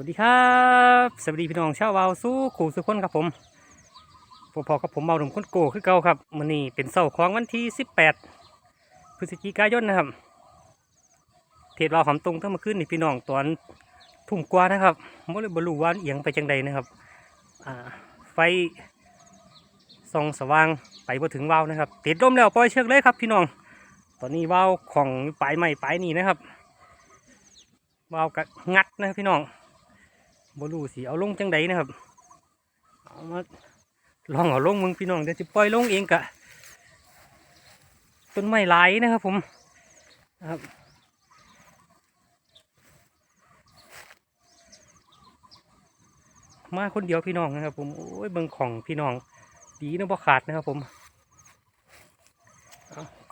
วัสดีครับ สวัสดีพี่น้องชาววาวสู้ขู่สุขคนครับผมพอพอกับผมเมาหนุ่มคนโก้คือเก่าครับมื้อนี้เป็นเสาร์ของวันที่ 18 พฤศจิกายนนะครับเทศวาหอมตรงทั้งมื่อคืนนี่พี่น้องตอนทุ่มกว่านะครับไม่เลยบรู้ว่าเอียงไปจังใดนะครับอ่าไฟส่องสว่างไปบ่ถึงวาวนะครับ ติดลมแล้วปล่อยเชือกเลยครับพี่น้อง ตอนนี้วาวของปลายใหม่ปลายนี้นะครับวาวกะงัดนะครับพี่น้อง บรูสิเอาลงจังใดนะครับเอามาลองเอาลงมึงพี่น้องเดี๋ยวจะปล่อยลงเองกะต้นไม้หลายนะครับ ผมนะครับมาคนเดียวพี่น้องนะครับ ผมโอ้ยเบิ่งของพี่น้อง ดีนะบ่ขาดนะครับ ผม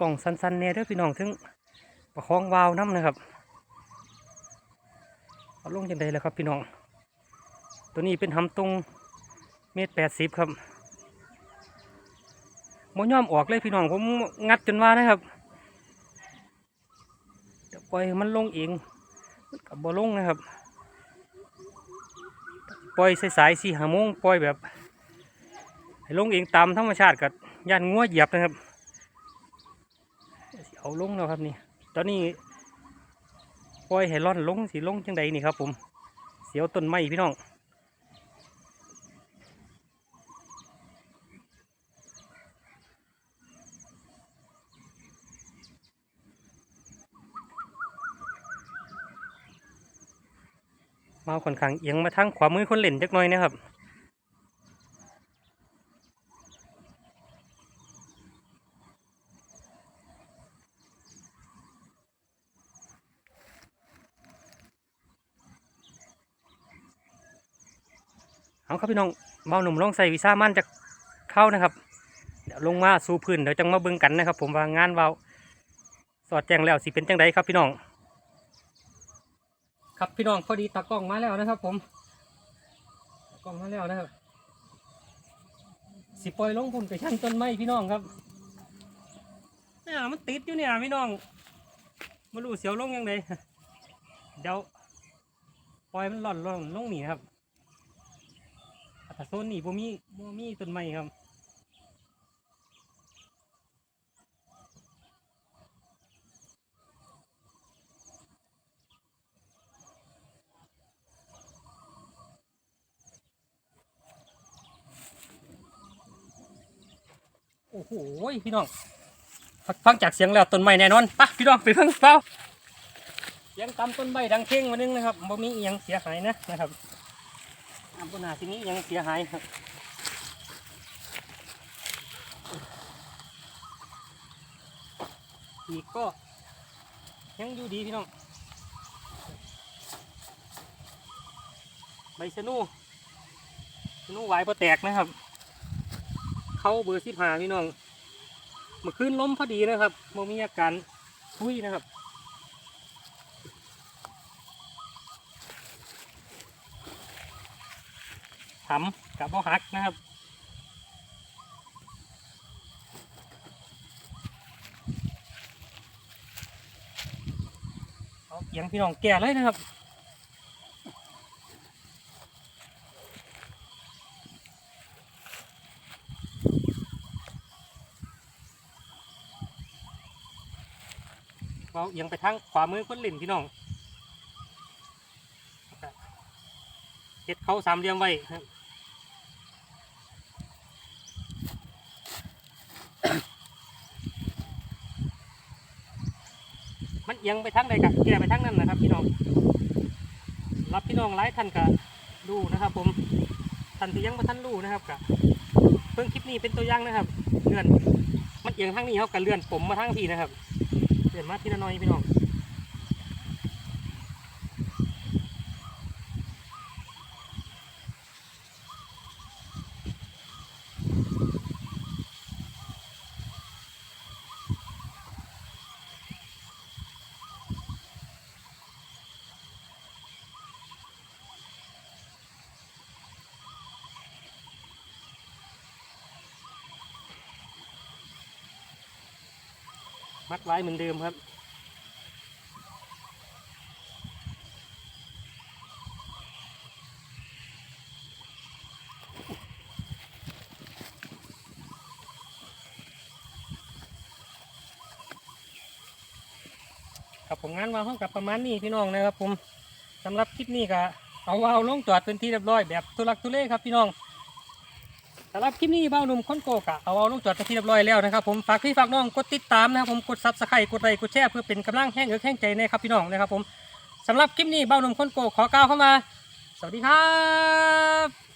กล่องสั้นๆเนี่ยเด้อพี่น้องถึงประคองวาวน้ำนะครับเอาลงจังใดแล้วครับพี่น้อง ตัวนี้เป็นหำตรงเมตรแปดสิบครับมย่อมออกเลยพี่น้องผมงัดจนว่านะครับเดี๋ยวปล่อยมันลงเองมันกับบอลงนะครับ ปล่อยสายๆสี่หาโมงปล่อยแบบให้ลงเองตามธรรมชาติกับย่านงัวเหยียบนะครับสิเอาลงแล้วครับนี่ตอนนี้ปล่อยให้ร่อนลงสีลงจังใดนี่ครับผม เสียวต้นไม้พี่น้อง เมาค่อนข้างเอียงมาทางขวามือคนเล่นจักหน่อยนะครับเอาครับพี่น้องเบาหนุ่มลองใส่วีซ่ามั่นจะเข้านะครับ เดี๋ยวลงมาสู่พื้นเดี๋ยวจังมาเบิ่งกันนะครับ ผมว่างานเบาสอดแจ้งแล้วสิเป็นจังไดครับพี่น้อง ครับพี่น้องพอดีตากล้องมาแล้วนะครับ ผมตากล้องมาแล้วนะครับสิปล่อยลงพุ่นไปชั้นต้นไม้พี่น้องครับเนี่ยมันติดอยู่เนี่ยพี่น้องมาดูเสียวลงยังไงเดี๋ยวปล่อยมันหล่อนลงลงหนีครับแต่โซนนี่บ่มีบ่มีต้นไม้ครับ โอ้โหพี่น้องฟังฟังจากเสียงแล้วต้นไม้แน่นอนปะพี่น้องไปเพิ่งเฝ้าเสียงตำต้นไม้ดังเพ่งมานึงนะครับบ่มีเอียงเสียหายนะนะครับอันบนาที่นี้ยังเสียหายครับอีกก็ยังอยู่ดีพี่น้องใบชะนูชะนูไหวพอแตกนะครับ เขาเบอร์สิบห้าพี่น้องเมื่อคืนล้มพอดีนะครับโมมีอาการทุยนะครับถำกับบ่หักนะครับเอาเกียงพี่น้องแก่เลยนะครับ เราเอียงไปทางขวามือคนเล่นพี่น้องเฮ็ดเขาสามเหลี่ยมไว้ครับมันเอียงไปทางใดกะแก่ไปทางนั้นนะครับพี่น้อง รับพี่น้องไลฟ์ท่านกะดูนะครับ ผมท่านที่ยังไม่ท่านรู้นะครับกะเพิ่งคลิปนี้เป็นตัวอย่างนะครับ เลื่อน มันเอียงทางนี้เขากะเลื่อนผมมาทางทีนะครับ เปลี่นมาทีละน้อยพี่น้อง มัดไว้เหมือนเดิมครับ ครับผมงานวางห้องกับประมาณนี้พี่น้องนะครับผมสำหรับคลิปนี้ก็เอาวาวลงจอดเป็นที่เรียบร้อยแบบทุลักทุเลครับพี่น้อง สำหรับคลิปนี้เบ้าหนุ่มค้นโกกะเอาเอาลูกจอดไปที่เรียบร้อยแล้วนะครับผมฝากพี่ฝากน้องกดติดตามนะครับผมกดซับสไครต์กดไลค์กดแชร์เพื่อเป็นกำลังแห้งเอิกแห้งใจนะครับพี่น้องนะครับผมสำหรับคลิปนี้เบ้าหนุ่มค้นโกขอกล่าวเข้ามา สวัสดีครับ